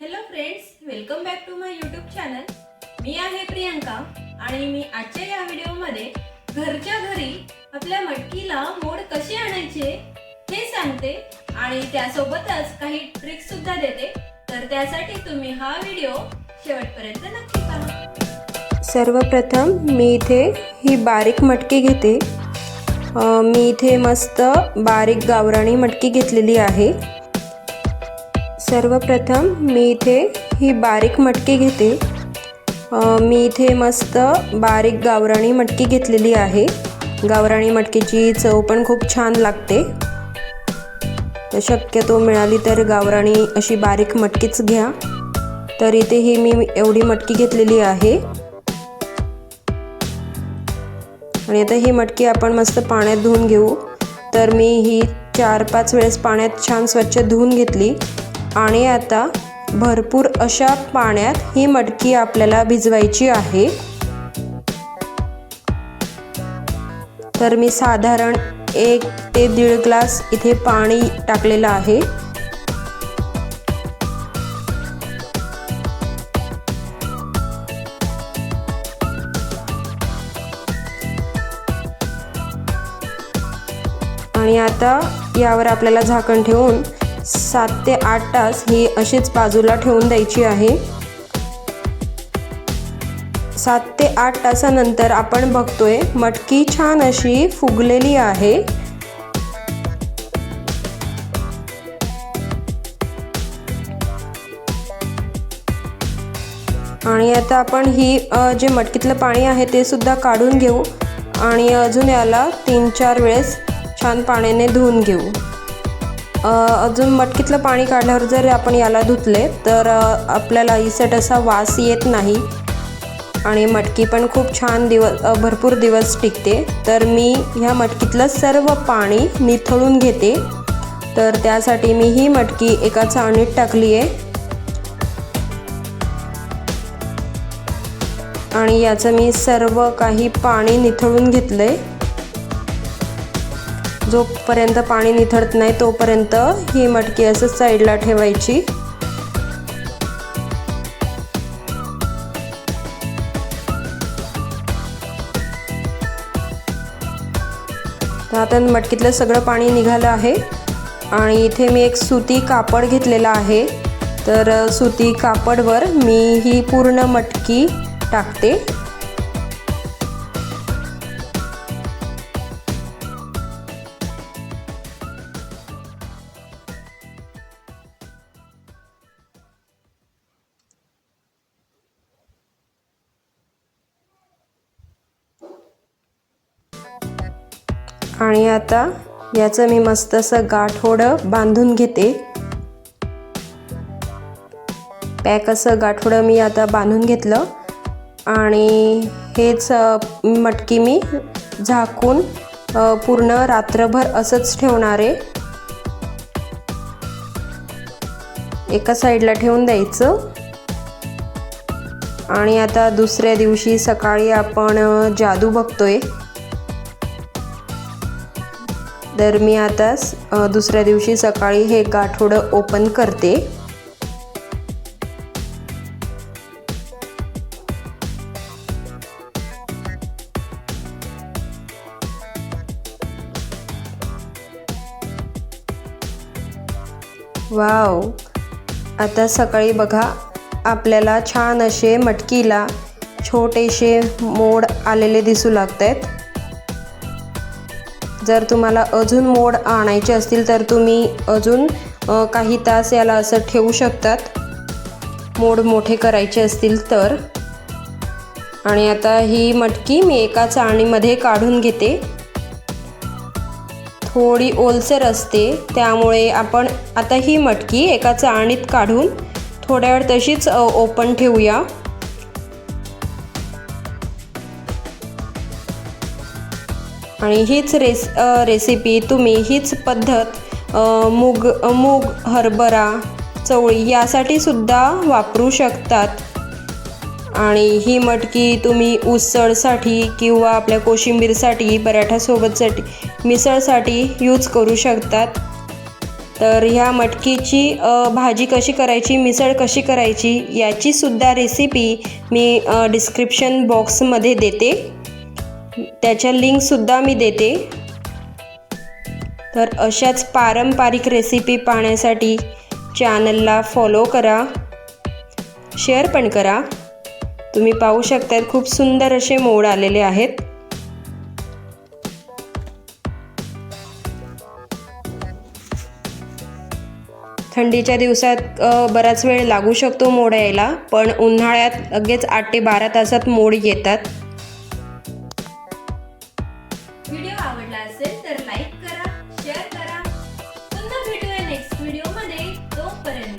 Hello friends welcome back to my YouTube channel मी आहे प्रियंका आणि मी आजच्या या व्हिडिओमध्ये घरच्या घरी आपल्या मटकीला मोड कसे आणायचे हे सांगते आणि त्यासोबतच काही ट्रिक्स सुद्धा देते. तर त्यासाठी तुम्ही हा व्हिडिओ शेवटपर्यंत नक्की पहा. सर्वप्रथम मी इथे ही बारीक मटकी घेते. मी इथे मस्त बारीक गावराणी मटकी घेतलेली आहे. सर्वप्रथम मी इथे ही बारीक मटकी घेते. मी इथे मस्त बारीक गावराणी मटकी घेतलेली आहे. गावराणी मटकीची चव पण खूप छान लागते. तर शक्यतो मिळाली तर गावराणी अशी बारीक मटकीच घ्या. तर इथे ही मी एवढी मटकी घेतलेली आहे. आणि आता ही मटकी आपण मस्त पाण्यात धुवून घेऊ. तर मी ही चार पाच वेळेस पाण्यात छान स्वच्छ धुवून घेतली. आणि आता भरपूर अशा पाण्यात ही मटकी आपल्याला भिजवायची आहे. तर मी साधारण एक ते दीड ग्लास इथे पाणी टाकलेलं आहे. आणि आता यावर आपल्याला झाकण ठेवून सात ते आठ तास ही अशीच बाजूला ठेवून द्यायची आहे. सात ते आठ तासानंतर आपण बघतोय मटकी छान अशी फुगलेली आहे. आणि आता आपण ही जे मटकीतलं पाणी आहे ते सुद्धा काढून घेऊ आणि अजून याला तीन चार वेळेस छान पाण्याने धुवून घेऊ. अजून मटकीतलं पाणी काढल्यावर जर आपण याला धुतले तर आपल्याला इसट असा वास येत नाही. आणि मटकी पण खूप छान दिवस भरपूर दिवस टिकते. तर मी ह्या मटकीतलं सर्व पाणी निथळून घेते. तर त्यासाठी मी ही मटकी एका चाळणीत टाकली आहे. आणि याचं मी सर्व काही पाणी निथळून आहे जोपर्यंत पाणी निथळत नाही तोपर्यंत ही मटकी असं साईडला ठेवायची. आता मटकीतलं सगळं पाणी निघालं आहे. आणि इथे मी एक सुती कापड घेतलेला आहे. तर सुती कापडवर मी ही पूर्ण मटकी टाकते. आणि आता याचं मी मस्त असं गाठोडं बांधून घेते. पॅक असं गाठोडं मी आता बांधून घेतलं. आणि हेच मटकी मी झाकून पूर्ण रात्रभर असंच ठेवणार आहे. एका साईडला ठेवून द्यायचं. आणि आता दुसऱ्या दिवशी सकाळी आपण जादू बघतोय. तर मी आता दुसऱ्या दिवशी सकाळी हे गाठोडं ओपन करते. वाव! आता सकाळी बघा आपल्याला छान असे मटकीला छोटेसे मोड आलेले दिसू लागत आहेत जर तुम्हाला अजून मोड आणायचे असतील तर तुम्ही अजून काही तास याला असं ठेवू शकतात. मोड मोठे करायचे असतील तर. आणि आता ही मटकी मी एका चाळणीमध्ये काढून घेते. थोडी ओलसर असते त्यामुळे आपण आता ही मटकी एका चाळणीत काढून थोड्या वेळ तशीच ओपन ठेवूया. आणि हीच रेस रेसिपी तुम्ही हीच पद्धत मूग मूग हरभरा चवळी यासाठी सुद्धा वापरू शकतात. आणि ही मटकी तुम्ही उसळसाठी किंवा आपल्या कोशिंबीरसाठी पराठासोबतसाठी मिसळसाठी यूज करू शकतात. तर ह्या मटकीची भाजी कशी करायची मिसळ कशी करायची याची सुद्धा रेसिपी मी डिस्क्रिप्शन बॉक्समध्ये देते. त्याच्या लिंकसुद्धा मी देते. तर अशाच पारंपरिक रेसिपी पाहण्यासाठी चॅनलला फॉलो करा. शेअर पण करा. तुम्ही पाहू शकता खूप सुंदर असे मोड आलेले आहेत. थंडीच्या दिवसात बराच वेळ लागू शकतो मोड यायला पण उन्हाळ्यात लगेच आठ ते बारा तासात मोड येतात. व्हिडिओ आवडला असेल तर लाईक करा शेअर करा. पुन्हा भेटूया नेक्स्ट व्हिडिओमध्ये. तोपर्यंत